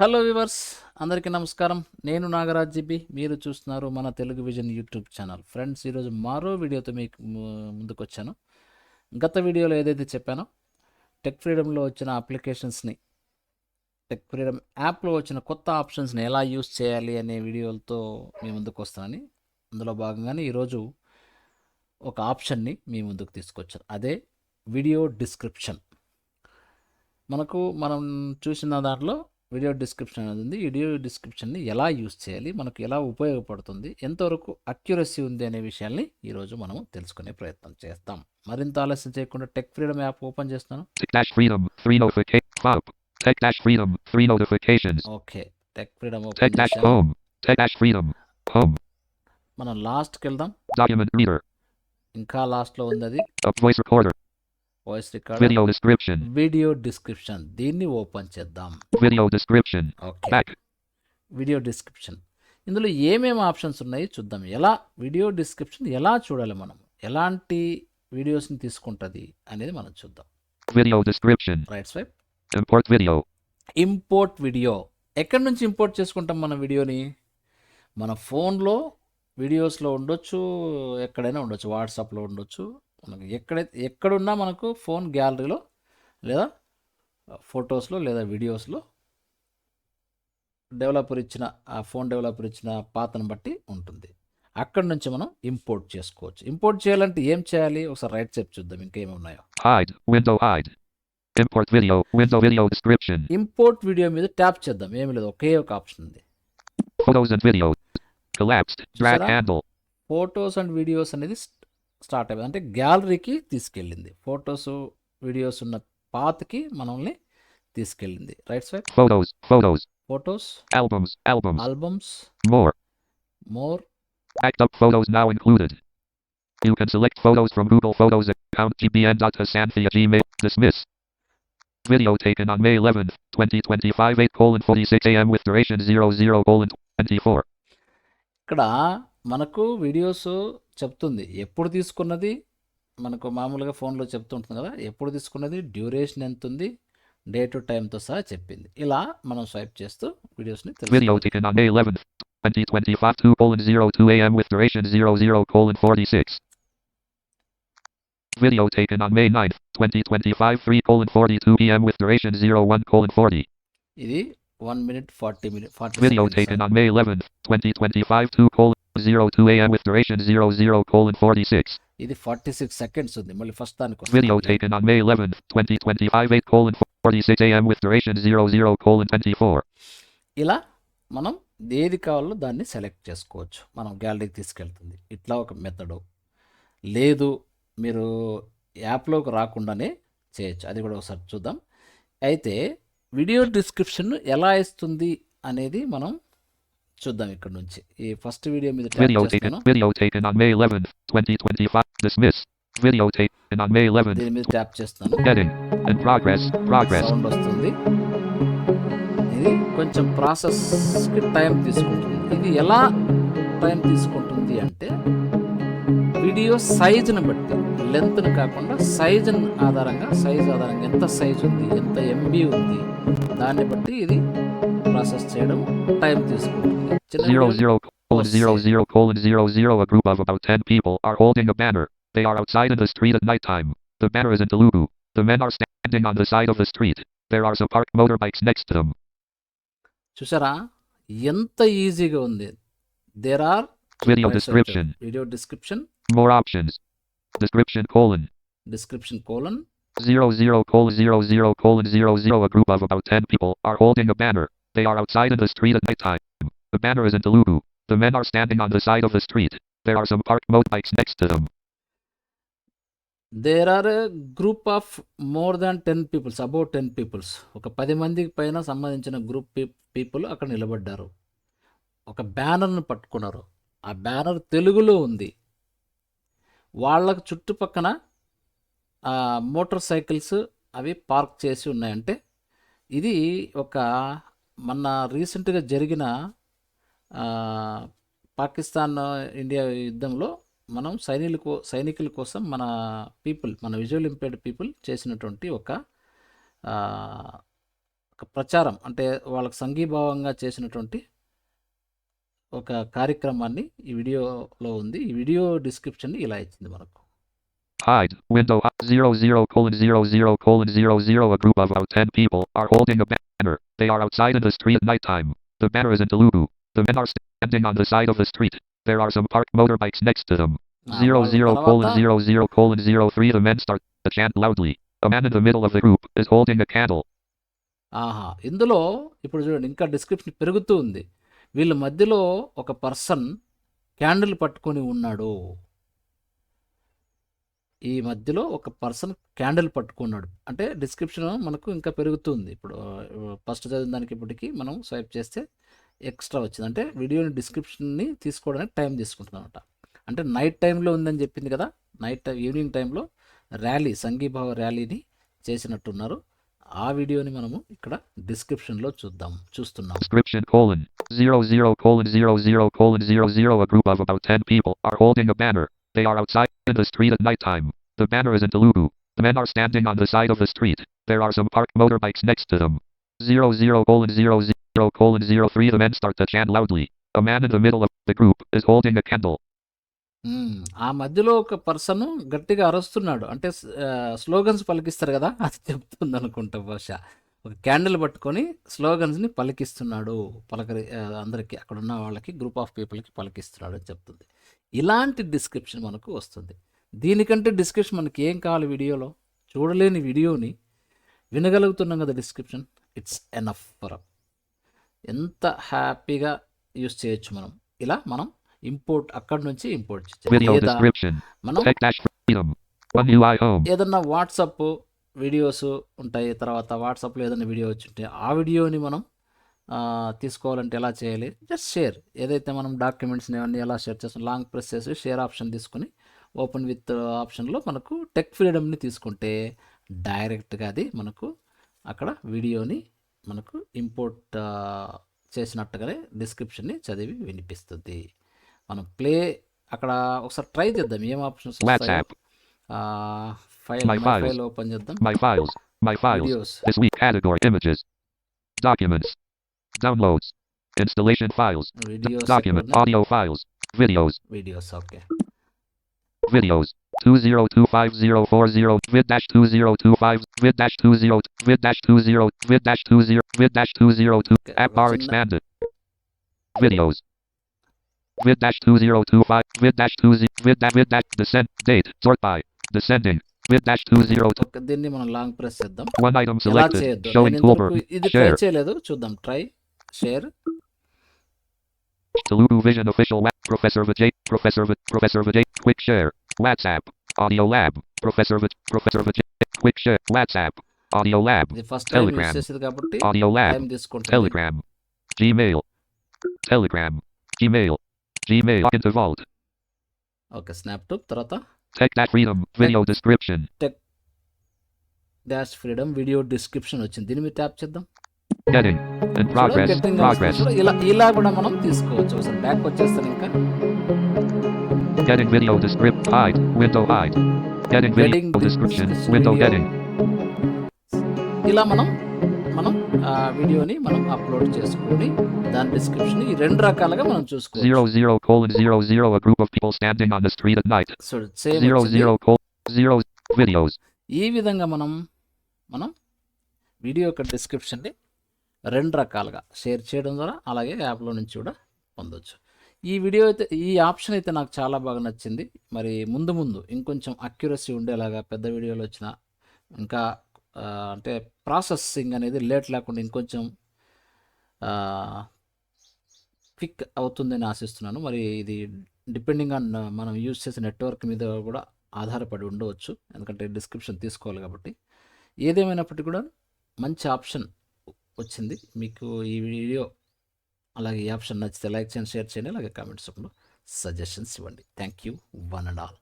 Hello viewers అందరికీ నమస్కారం. నేను నాగరాజ్ జిబి మీరు చూస్తున్నారు మన Telugu vision YouTube channel. Friends ఈరోజు మరో వీడియోతో మీకు ముందుకు వచ్చాను గత వీడియోలో ఏదైతే చెప్పానో టెక్ ఫ్రీడమ్లో వచ్చిన అప్లికేషన్స్ని టెక్ ఫ్రీడమ్ యాప్లో వచ్చిన కొత్త ఆప్షన్స్ని ఎలా యూస్ చేయాలి అనే వీడియోలతో మీ ముందుకు వస్తానని అందులో భాగంగానే ఈరోజు ఒక ఆప్షన్ని మీ ముందుకు తీసుకొచ్చాను. అదే వీడియో డిస్క్రిప్షన్. మనకు మనం చూసిన దాంట్లో వీడియో డిస్క్రిప్షన్ అనేది ఉంది వీడియో డిస్క్రిప్షన్ని ఎలా యూస్ చేయాలి మనకు ఎలా ఉపయోగపడుతుంది ఎంతవరకు అక్యురసీ ఉంది అనే విషయాల్ని ఈరోజు మనం తెలుసుకునే ప్రయత్నం చేస్తాం మరింత ఆలస్యం చేయకుండా టెక్ ఫ్రీడమ్ యాప్ ఓపెన్ చేస్తాను. Okay tech freedom open. మనం లాస్ట్కి వెళ్దాం. ఇంకా లాస్ట్లో ఉంది అది. Voice record Video description. Video description దీన్ని ఓపెన్ చేద్దాం. Video description. Okay. Video description ఇందులో ఏమేమి ఆప్షన్స్ ఉన్నాయి చూద్దాం. ఎలా వీడియో డిస్క్రిప్షన్ ఎలా చూడాలి మనం? ఎలాంటి వీడియోస్ని తీసుకుంటుంది అనేది మనం చూద్దాం. Video description. Right swipe Import video. Import video ఎక్కడి నుంచి ఇంపోర్ట్ చేసుకుంటాం మన వీడియోని మన ఫోన్లో వీడియోస్లో ఉండొచ్చు ఎక్కడైనా ఉండొచ్చు వాట్సాప్లో ఉండొచ్చు. మనకు ఎక్కడైతే ఎక్కడున్నా మనకు ఫోన్ గ్యాలరీలో లేదా ఫొటోస్లో లేదా వీడియోస్లో డెవలపర్ ఇచ్చిన ఆ ఫోన్ డెవలపర్ ఇచ్చిన పాతను బట్టి ఉంటుంది. అక్కడి నుంచి మనం ఇంపోర్ట్ చేసుకోవచ్చు. ఇంపోర్ట్ చేయాలంటే ఏం చేయాలి? ఒకసారి రైట్ సైడ్ చూద్దాం ఇంకేమి ఉన్నాయో. ఇంపోర్ట్ వీడియో మీద ట్యాప్ చేద్దాం ఏమి లేదు ఒకే ఒక ఆప్షన్ ఉంది. ఫొటోస్ అండ్ వీడియోస్ అనేది స్టార్ట్ అయ్యింది అంటే గ్యాలరీకి తీసుకెళ్ళింది ఫొటోస్ వీడియోస్ ఉన్న పాత్కి మనల్ని తీసుకెళ్ళింది right side Photos. Photos. Photos Albums. Albums. Albums More. More Backed up photos now included. You can select photos from Google Photos account gbn.asanthia gmail. Dismiss. Video taken on May 11th, 2025, 8 colon 46 a.m. with duration 00 colon 24. ఇక్కడ మనకు videos చెప్తుంది ఎప్పుడు తీసుకున్నది మనకు మామూలుగా ఫోన్లో చెప్తుంటుంది కదా ఎప్పుడు తీసుకున్నది డ్యూరేషన్ ఎంత ఉంది డే టు టైంతో సహా చెప్పింది ఇలా మనం స్వైప్ చేస్తూ వీడియోస్ని Video తెలుసు taken on May 11th, 2025, 2 colon 02 a.m. with duration 00 colon 46. Video taken on May 9th, 2025, 3 colon 42 p.m. with duration 01 colon 40. ఇది one minute forty minute forty Video taken on May 11th, 2025, 2 colon 02 a.m. with duration 00 colon 46. ఇది forty six seconds ఉంది మళ్ళీ first దానికి Video వస్తాను. taken on May 11th, 2025, 8 colon 46 a.m. with duration 00 colon 24. ఇలా మనం ఏది కావాలో దాన్ని సెలెక్ట్ చేసుకోవచ్చు మనం గ్యాలరీకి తీసుకెళ్తుంది ఇట్లా ఒక మెథడు లేదు మీరు యాప్లోకి రాకుండానే చేయొచ్చు అది కూడా ఒకసారి చూద్దాం అయితే వీడియో డిస్క్రిప్షన్ ఎలా ఇస్తుంది అనేది మనం చూద్దాం ఇక్కడ నుంచి ఈ ఫస్ట్ వీడియో మీద ట్యాప్ Video taken, చేస్తున్నాను video taken on May 11th, 2025. Dismiss. Video taken on May 11th. దీని మీద ట్యాప్. Progress. సౌండ్ వస్తుంది ఇది కొంచెం ప్రాసెస్కి టైం తీసుకుంటుంది ఇది ఎలా టైం తీసుకుంటుంది అంటే వీడియో సైజుని బట్టి లెంత్ని కాకుండా సైజుని ఆధారంగా సైజ్ ఆధారంగా ఎంత సైజ్ ఉంది ఎంత ఎంబీ ఉంది దాన్ని బట్టి ఇది ప్రాసెస్ చేయడం టైం తీసుకుంటుంది చిన్న Zero video- zero colon Oh, zero say. zero colon zero zero. A group of about ten people are holding a banner. They are outside in the street at night time. The banner is in Telugu. The men are standing on the side of the street. There are some parked motorbikes next to them. చూసారా ఎంత ఈజీగా ఉంది there are Video description. Video description More options. Description colon description colon zero zero colon zero zero colon zero zero. A group of about ten people are holding a banner. They are outside in the street at nighttime. The banner is in Telugu. The men are standing on the side of the street. There are some parked motorbikes next to them. There are group of more than ten peoples about ten peoples ఒక పది మందికి పైన సంబంధించిన group people అక్కడ నిలబడ్డారు ఒక బ్యానర్ను పట్టుకున్నారు ఆ బ్యానర్ తెలుగులో ఉంది వాళ్ళకు చుట్టుపక్కన మోటార్ సైకిల్స్ అవి పార్క్ చేసి ఉన్నాయంటే ఇది ఒక మొన్న రీసెంట్గా జరిగిన పాకిస్తాన్ ఇండియా యుద్ధంలో మనం సైనికుల సైనికుల కోసం మన పీపుల్ మన విజువల్ ఇంపేర్డ్ పీపుల్ చేసినటువంటి ఒక ఒక ప్రచారం అంటే వాళ్ళకి సంఘీభావంగా చేసినటువంటి ఒక కార్యక్రమాన్ని ఈ వీడియోలో ఉంది ఈ వీడియో డిస్క్రిప్షన్ ఇలా ఇచ్చింది మనకు Hide. Window zero zero colon 00 colon 00. A group of about ten people are holding a banner. They are outside in the street at night time. The banner is in Telugu. The men are standing on the side of the street. There are some parked motorbikes next to them. 00 వాళ్ళ colon తర్వాత 00 colon 03. The men start to chant loudly. A man in the middle of the group is holding a candle. ఆహా ఇందులో ఇప్పుడు చూడండి ఇంకా description పెరుగుతూ ఉంది వీళ్ళ మధ్యలో ఒక పర్సన్ క్యాండిల్ పట్టుకొని ఉన్నాడు ఈ మధ్యలో ఒక పర్సన్ క్యాండిల్ పట్టుకున్నాడు. అంటే డిస్క్రిప్షన్ మనకు ఇంకా పెరుగుతుంది. ఇప్పుడు ఫస్ట్ చదివిన దానికి ఇప్పటికి మనం స్వైప్ చేస్తే ఎక్స్ట్రా వచ్చింది. అంటే వీడియోని డిస్క్రిప్షన్ని తీసుకోవడానికి టైం తీసుకుంటుంది అనమాట అంటే నైట్ టైంలో ఉందని చెప్పింది కదా నైట్ టైం ఈవినింగ్ టైంలో ర్యాలీ సంఘీభావ ర్యాలీని చేసినట్టున్నారు. ఆ వీడియోని మనము ఇక్కడ డిస్క్రిప్షన్లో చూద్దాం చూస్తున్నాం. Description colon 00 colon 00 colon 00. A group of about 10 people are holding a banner. They are outside in the street at nighttime. The banner is in Telugu. The men are standing on the side of the street. There are some parked motorbikes next to them. 00 colon 00 colon 03. The men start to chant loudly. A man in the middle of the group is holding a candle. ఆ మధ్యలో ఒక person గట్టిగా అరుస్తున్నాడు అంటే slogans పలికిస్తారు కదా అది చెప్తుంది అనుకుంటా బహుశా ఒక క్యాండిల్ పట్టుకొని స్లోగన్స్ని పలికిస్తున్నాడు పలకరి అందరికీ అక్కడ ఉన్న వాళ్ళకి గ్రూప్ ఆఫ్ పీపుల్కి పలికిస్తున్నాడు అని చెప్తుంది ఇలాంటి డిస్క్రిప్షన్ మనకు వస్తుంది. దీనికంటే డిస్క్రిప్షన్ మనకి ఏం కావాలి వీడియోలో? చూడలేని వీడియోని వినగలుగుతున్నాం కదా డిస్క్రిప్షన్. ఇట్స్ ఎనఫ్ ఫర్ ఎంత హ్యాపీగా యూస్ చేయొచ్చు మనం? ఇలా మనం ఇంపోర్ట్ అక్కడ నుంచి ఇంపోర్ట్ చేయొచ్చు Video లేదా description. మనం. ఏదన్నా వాట్సాప్ వీడియోస్ ఉంటాయి తర్వాత వాట్సాప్లో ఏదైనా వీడియో వచ్చి ఉంటే ఆ వీడియోని మనం తీసుకోవాలంటే ఎలా చేయాలి? జస్ట్ షేర్ ఏదైతే మనం డాక్యుమెంట్స్ని అవన్నీ ఎలా షేర్ చేస్తాం లాంగ్ ప్రెస్ చేసి షేర్ ఆప్షన్ తీసుకుని ఓపెన్ విత్ ఆప్షన్లో మనకు టెక్ ఫ్రీడమ్ని తీసుకుంటే డైరెక్ట్గా అది మనకు అక్కడ వీడియోని మనకు ఇంపోర్ట్ చేసినట్టుగానే డిస్క్రిప్షన్ని చదివి వినిపిస్తుంది. మనం ప్లే అక్కడ ఒకసారి ట్రై చేద్దాం. ఏం ఆప్షన్స్. ఫైల్ మై ఓపెన్ చేద్దాం. Category images. Documents. Downloads. Installation files. Videos Document. Audio files. Videos. Videos okay Videos. 2025040 vid dash 2025 vid dash 20 vid dash 20 vid dash 20 vid dash 202 Okay, app bar చిన్న- expanded. Videos. Vid dash 2025 vid dash 20 vid dash vid dash descent date sort by descending vid dash 20 okay దీన్ని మనం long press చేద్దాం one item ఎలా selected చేయొద్దు showing నేను toolbar ఇంతవరకు ఇది try share చేయలేదు చూద్దాం try Share Telugu Vision official wa- Professor Vijay Professor Vijay Professor Vijay quick share WhatsApp Audio Lab Professor Vijay Professor Vijay quick share WhatsApp Audio Lab ఇది first time use Telegram. చేసేది కాబట్టి Audio Lab time తీసుకుంటుంది Telegram Gmail Telegram Gmail Gmail into Vault okay snap top తర్వాత Tech that freedom video description dash freedom video description వచ్చింది దీని మీద tap చేద్దాం ఇలా ఇలా కూడా మనం తీసుకోవచ్చు ఒకసారి బ్యాక్ వచ్చేస్తాను ఇంకా Getting video descript hide window hide Getting video description window getting ఇలా మనం మనం ఆ వీడియోని మనం అప్లోడ్ చేసుకొని దాని డిస్క్రిప్షన్ ఈ రెండు రకాలుగా మనం చూసుకోవచ్చు zero zero colon zero zero a group of people standing on the street at night so same zero zero colon zero videos ఈ విధంగా మనం మనం వీడియో యొక్క డిస్క్రిప్షన్ని రెండు రకాలుగా షేర్ చేయడం ద్వారా అలాగే యాప్లో నుంచి కూడా పొందొచ్చు. ఈ వీడియో అయితే ఈ ఆప్షన్ అయితే నాకు చాలా బాగా నచ్చింది. మరి ముందు ముందు ఇంకొంచెం అక్యురసీ ఉండేలాగా పెద్ద వీడియోలు వచ్చిన ఇంకా అంటే ప్రాసెసింగ్ అనేది లేట్ లేకుండా ఇంకొంచెం క్విక్ అవుతుందని ఆశిస్తున్నాను. మరి ఇది డిపెండింగ్ ఆన్ మనం యూజ్ చేసే నెట్వర్క్ మీద కూడా ఆధారపడి ఉండవచ్చు. ఎందుకంటే డిస్క్రిప్షన్ తీసుకోవాలి కాబట్టి. ఏదేమైనప్పటికీ కూడా మంచి ఆప్షన్ వచ్చింది. మీకు ఈ వీడియో అలాగే ఈ ఆప్షన్ నచ్చితే లైక్ చేయండి షేర్ చేయండి అలాగే కామెంట్స్ రూపంలో సజెషన్స్ ఇవ్వండి. Thank you one and all.